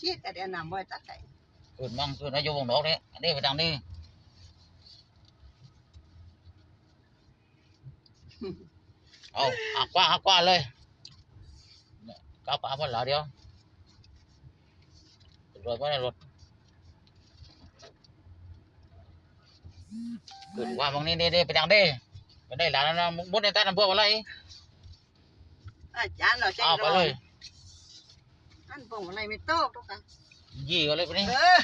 ชีดแต่เดี๋ยวนำไว้ตัดใจขึ้นมั่งขึ้นนายอยู่วงดอกนี่อันนี้ไปทางนี้เอาหักกว้างหักกว้างเลยเนี่ยก้าวป่าหมดแล้วเดียวรถว่าในรถขึ้นกว่าบางนี้นี่นี่ไปทางนี้ไปได้หลานแล้วนะมุดในใต้น้ำพวกอะไรอาจารย์เราใช้เอาไปรอเลยอันพวงอะไรไม่โตกทุกคนยี่ก็เลยไปนี่เออ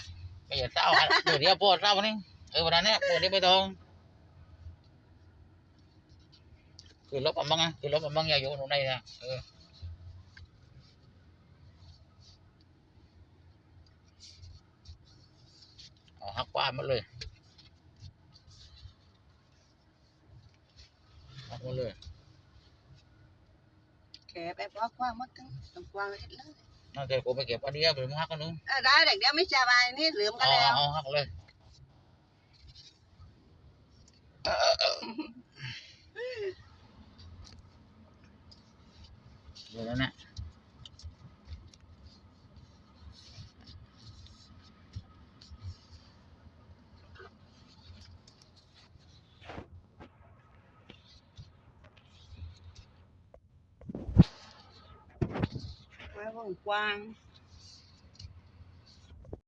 ไม่อย่าเศร้าฮะเดี๋ยวเดี๋ยวปวดเศร้าวันนี้เออวันนั้นเนี่ยปวดที่ไม่ตรงคือลบอันบ้างอะคือลบอันบ้างอย่าอยู่ตรงไหนนะเออเอาหักกว้านหมาเลยหักหมาเลย แขไปพอกว้างมัดทั้งตรงกว้างเลยเลย นั่นเดี๋ยวกูไปเก็บอันเดียวไปมึงหักกันนู้นเออได้เด็กเดี๋ยวไม่สบายนี่เหลือมกันเอาแล้วเอาเอาหักเลยเดี๋ยวนั้นนะ 孟关